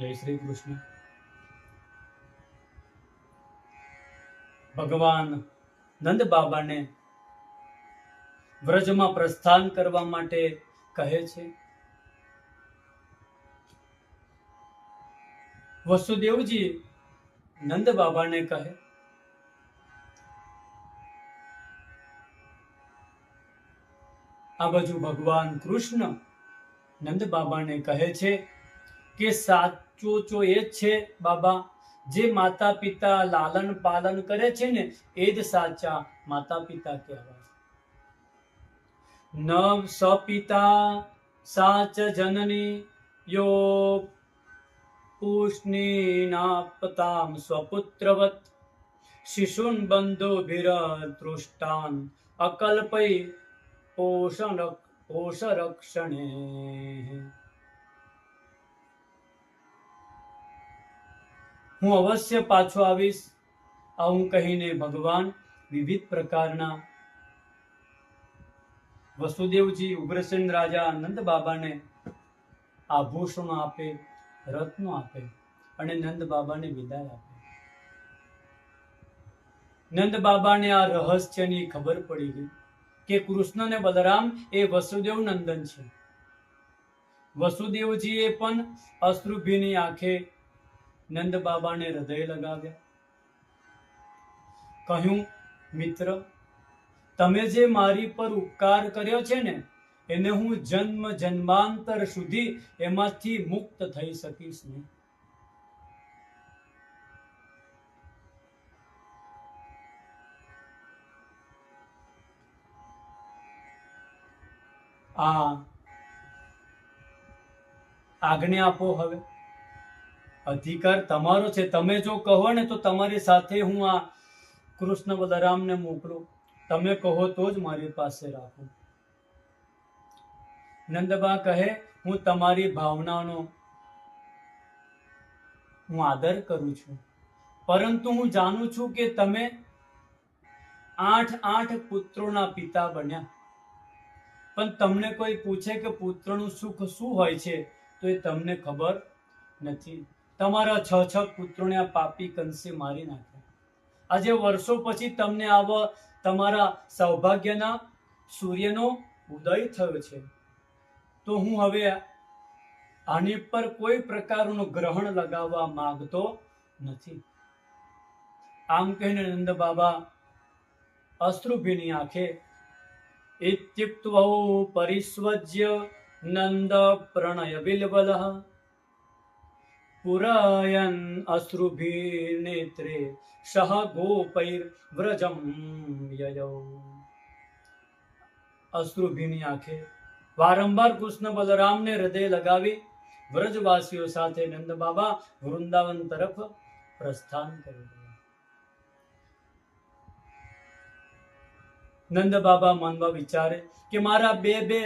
જય શ્રી કૃષ્ણ. ભગવાન નંદ બાબાને વ્રજમાં પ્રસ્થાન કરવા માટે કહે છે. વસુદેવજી નંદ બાબાને કહે, આ બાજુ ભગવાન કૃષ્ણ નંદ બાબાને કહે છે કે સાચો ચો એ જ છે, બાબા. જે માતા પિતા લાલન પાલન કરે છે ને, એ જ સાચા માતા પિતા કહેવાય. નવ સપિતા સાચ જનની યો પૂષ્ણીનાપતામ સ્વપુત્રવત. શિશુન બંધુભિર તૃષ્ટાન. અકલ્પય પોષણ પોષરક્ષણે. હું અવશ્ય પાછો આવીશ. આવું કહીને ભગવાન વિવિધ પ્રકારના વસુદેવજી, ઉગ્રસેન રાજા નંદ બાબાને આભૂષણો આપે, રત્નો આપે અને નંદ બાબાને વિદાય આપે. નંદ બાબાને આ રહસ્યની ખબર પડી ગઈ કે કૃષ્ણ ને બલરામ એ વસુદેવ નંદન છે. વસુદેવજીએ પણ અશ્રુભીની આંખે નંદ બાબાને હૃદય લગાવ્યા. કહ્યું, મિત્ર, તમે જે મારી પર ઉપકાર કર્યો છે ને, એને હું જન્મ જન્માંતર સુધી એમાંથી મુક્ત થઈ શકીશ નહીં. આ, આજ્ઞા આપો હવે. અધિકાર તમારો છે. તમે જો કહો ને તો તમારી સાથે હું આ કૃષ્ણ બલરામને મોકલું. તમે કહો તો જ મારી પાસે રાખું. નંદબા કહે, હું તમારી ભાવનાનો હું આદર કરું છું. પરંતુ હું જાણું છું કે તમે આઠ આઠ પુત્રોના પિતા બન્યા. પણ તમને કોઈ પૂછે કે પુત્રનું સુખ શું હોય છે, તો એ તમને ખબર નથી. તમારા છ છ પુત્રોને આ પાપી કંસે મારી નાખ્યા આજે વર્ષો પછી તમને આવા તમારા સૌભાગ્યના સૂર્યનો ઉદય થયો છે. તો હું હવે આની પર કોઈ પ્રકારનું ગ્રહણ લગાવવા માંગતો નથી. આમ કહીને નંદ બાબા, અશ્રુભીની આંખે ઇત્યુક્તૌ પરિસ્વજ્ય નંદ પ્રણય બિલબલ પુરાયન અશ્રુભીનેત્રે સહ ગોપૈર વ્રજમ યયૌ અશ્રુભીની આંખે વારંવાર કૃષ્ણ બલરામને હૃદય લગાવી વ્રજવાસીઓ સાથે નંદ બાબા વૃંદાવન તરફ પ્રસ્થાન કર્યું નંદ બાબા મનમાં વિચારે કે મારા બે બે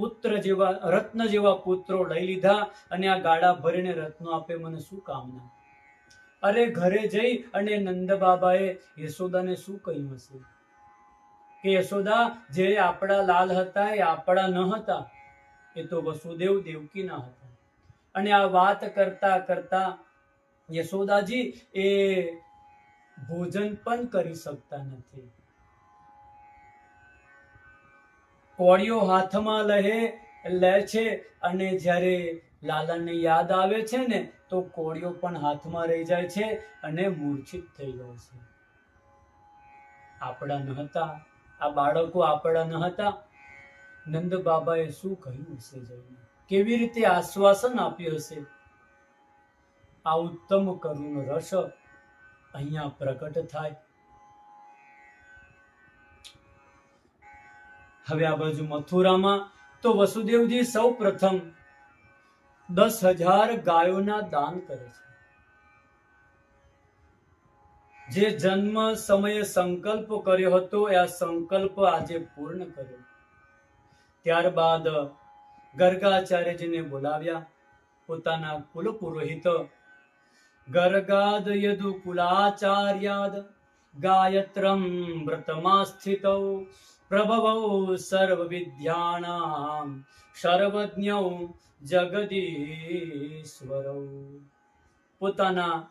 પુત્ર જેવા, રત્ન જેવા પુત્રો લઈ લીધા અને આ ગાડા ભરીને રત્નો આપે મને શું કામના? અરે ઘરે જઈ અને નંદ બાબાએ યશોદાને શું કહ્યું હશે? કે યશોદા, જે આપણા લાલ હતા એ આપણા ન હતા. એ તો વસુદેવ દેવકીના હતા. અને આ વાત કરતા કરતા યશોદાજી એ ભોજન પણ કરી શકતા નથી. કોળીઓ હાથમાં લહે, લે છે અને જ્યારે લાલાને યાદ આવે છે ને, તો કોળીઓ પણ હાથમાં રહી જાય છે અને મૂર્છિત થઈ જાય છે. આપણા ન હતા, આ બાળકો આપણા ન હતા. નંદ બાબાએ શું કહ્યું હશે જઈને? કેવી રીતે આશ્વાસન આપ્યું હશે? આ ઉત્તમ કરુણ રસ અહીંયા પ્રગટ થાય. હવે આ બાજુ મથુરામાં તો વસુદેવજી સૌ પ્રથમ દસ હજાર ગાયોના દાન કરે છે. જે જન્મ સમયે સંકલ્પ કર્યો હતો, એ આ સંકલ્પ આજે પૂર્ણ કર્યો. ત્યારબાદ ગર્ગાચાર્યજીને બોલાવ્યા. પોતાના કુલ પુરોહિત ગર્ગાદ યદુ કુલાચાર્યાદ ગાયત્રમ વ્રતમાસ્થિતૌ પ્રભવૌ સર્વ વિદ્યાનામ સર્વજ્ઞૌ જગદીશ્વર પોતાના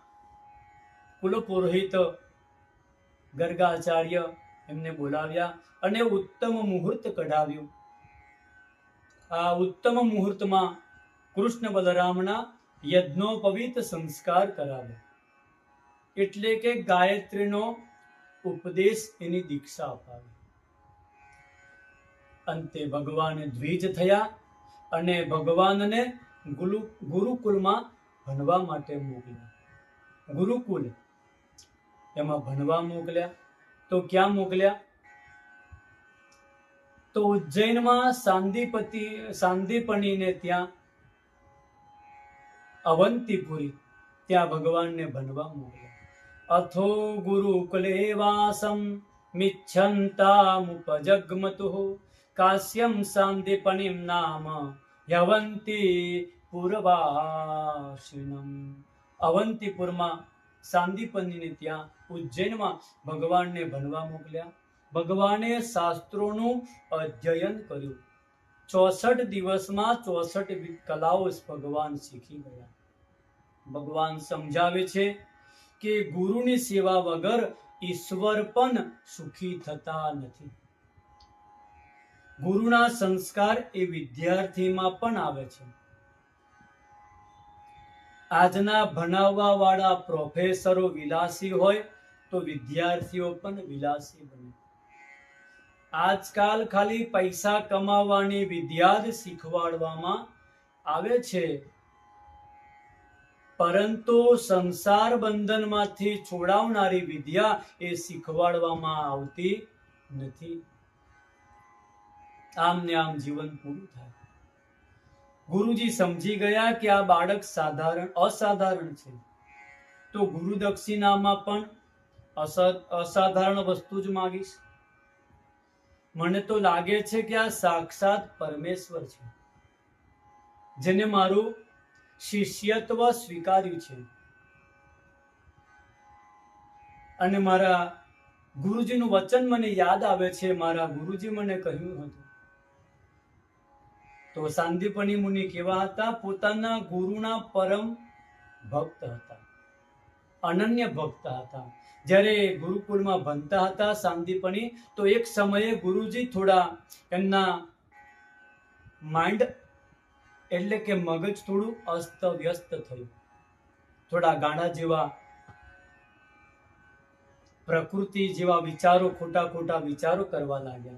કુલપુરોહિત ગર્ગાચાર્ય એમને બોલાવ્યા અને ઉત્તમ મુહૂર્ત કઢાવ્યું. આ ઉત્તમ મુહૂર્તમાં કૃષ્ણ બલરામના યજ્ઞોપવિત સંસ્કાર કરાવ્યો. એટલે કે ગાયત્રીનો ઉપદેશ એની દીક્ષા અપાવી. અંતે ભગવાન દ્વિજ થયા અને ભગવાનને ગુરુ ગુરુકુલમાં ભણવા માટે મોકલ્યા. ગુરુકુલ, એમાં ભણવા મોકલ્યા. તો ક્યાં મોકલ્યા? તો ઉજ્જૈનમાં સાંદીપતિ, સાંદીપણીને ત્યાં અવંતીપુરી, ત્યાં ભગવાનને ભણવા મોકલ્યા. અથો ગુરુકુલે વાસમ મિચ્છન્તામુપજગ્મતુઃ કાશ્યમ સાંદીપણીમ નામ યવંતી પૂર્વાશિનમ અવંતીપુરમાં સાંદીપનીને ત્યાં ઉજ્જૈનમાં ભગવાનને ભણવા મોકલ્યા ભગવાને શાસ્ત્રોનું અધ્યયન કર્યું ચોસઠ દિવસમાં ચોસઠ કલાઓ ભગવાન શીખી ગયા ભગવાન સમજાવે છે કે ગુરુની સેવા વગર ઈશ્વર પણ સુખી થતા નથી ગુરુના સંસ્કાર એ વિદ્યાર્થીમાં પણ આવે છે. આજના ભણાવવા વાળા પ્રોફેસરો વિલાસી હોય તો વિદ્યાર્થીઓ પણ વિલાસી બને. આજકાલ ખાલી પૈસા કમાવાની વિદ્યા જ શીખવાડવામાં આવે છે. પરંતુ સંસાર બંધનમાંથી છોડાવનારી વિદ્યા એ શીખવાડવામાં આવતી નથી. આમ આમ જીવન પૂરું થાય. ગુરુજી સમજી ગયા કે આ બાળક સાધારણ, અસાધારણ છે. તો ગુરુ દક્ષિણામાં પણ અસાધારણ વસ્તુ જ માગીશ. મને તો લાગે છે કે આ સાક્ષાત પરમેશ્વર છે. જેને મારું શિષ્યત્વ સ્વીકાર્યું છે. અને મારા ગુરુજીનું વચન મને યાદ આવે છે, મારા ગુરુજી મને કહ્યું હતું. તો સાંદીપની મુનિ કેવા હતા? પોતાના ગુરુના પરમ ભક્ત હતા. અનન્ય ભક્ત હતા. જ્યારે ગુરુકુળમાં ભણતા હતા સાંદીપની, તો એક સમયે ગુરુજી થોડા એમના માઇન્ડ એટલે કે મગજ થોડું અસ્ત વ્યસ્ત થયું. થોડા ગાણા જેવા, પ્રકૃતિ જેવા વિચારો ખોટા ખોટા વિચારો કરવા લાગ્યા.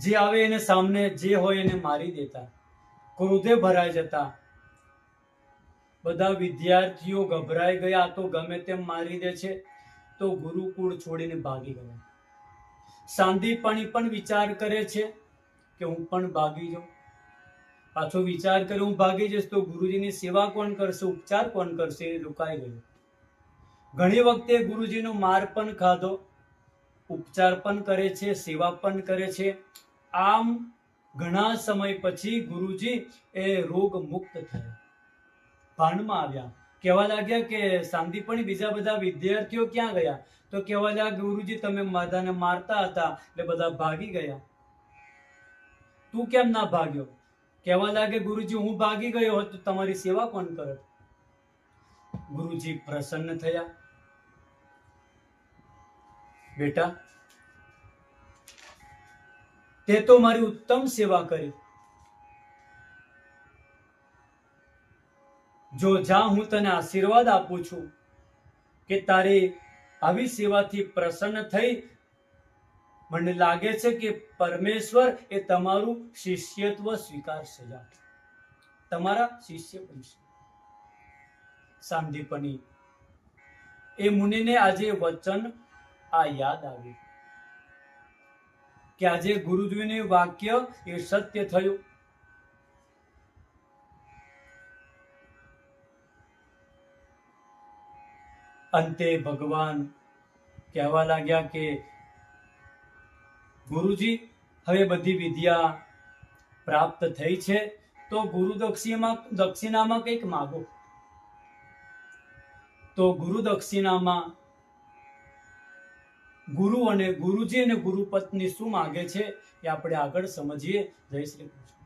જે આવે એને સામને જે હોય એને મારી દેતા. ક્રોધે ભરાઈ જતા. બધા વિદ્યાર્થીઓ ગભરાઈ ગયા તો ગમે તેમ મારી દે છે. તો ગુરુકુળ છોડીને ભાગી ગયા. સાંદીપણી પણ વિચાર કરે છે કે હું પણ ભાગી જાઉં. પાછો વિચાર કરે, હું ભાગી જઈશ તો ગુરુજીની સેવા કોણ કરશે? ઉપચાર કોણ કરશે? એ લુકાઈ ગયું. ઘણી વખતે ગુરુજીનો માર પણ ખાધો, ઉપચાર પણ કરે છે, સેવા પણ કરે છે. આમ ઘણા સમય પછી ગુરુજી એ રોગ મુક્ત થયા. ભાનમાં આવ્યા. કહેવા લાગ્યા કે શાંતિપણી બીજા બધા વિદ્યાર્થીઓ ક્યાં ગયા? તો કહેવા લાગ્યા, ગુરુજી, તમે બધાને મારતા હતા એટલે બધા ભાગી ગયા. તું કેમ ના ભાગ્યો? કહેવા લાગે ગુરુજી, હું ભાગી ગયો હોત તો તમારી સેવા કોણ કરત? ગુરુજી પ્રસન્ન થયા. બેટા તે તો મારી ઉત્તમ સેવા કરી. જો જા હું તને આશીર્વાદ આપું છું કે તારે આવી સેવાથી પ્રસન્ન થઈ, મને લાગે છે કે પરમેશ્વર એ તમારું શિષ્યત્વ સ્વીકારશે જા તમારા શિષ્ય બનશે સાંદીપની એ મુનિને આજે વચન આ યાદ આવ્યું. કે આજે ગુરુજીનું વાક્ય એ સત્ય થયું. અંતે ભગવાન કહેવા લાગ્યા કે, ગુરુજી, હવે બધી વિદ્યા પ્રાપ્ત થઈ છે, તો ગુરુ દક્ષિણામાં દક્ષિણામાં કંઈક માગો. તો ગુરુ દક્ષિણામાં ગુરુ અને ગુરુજી અને ગુરુપત્ની શું માગે છે એ આપણે આગળ સમજીએ. જય શ્રી કૃષ્ણ.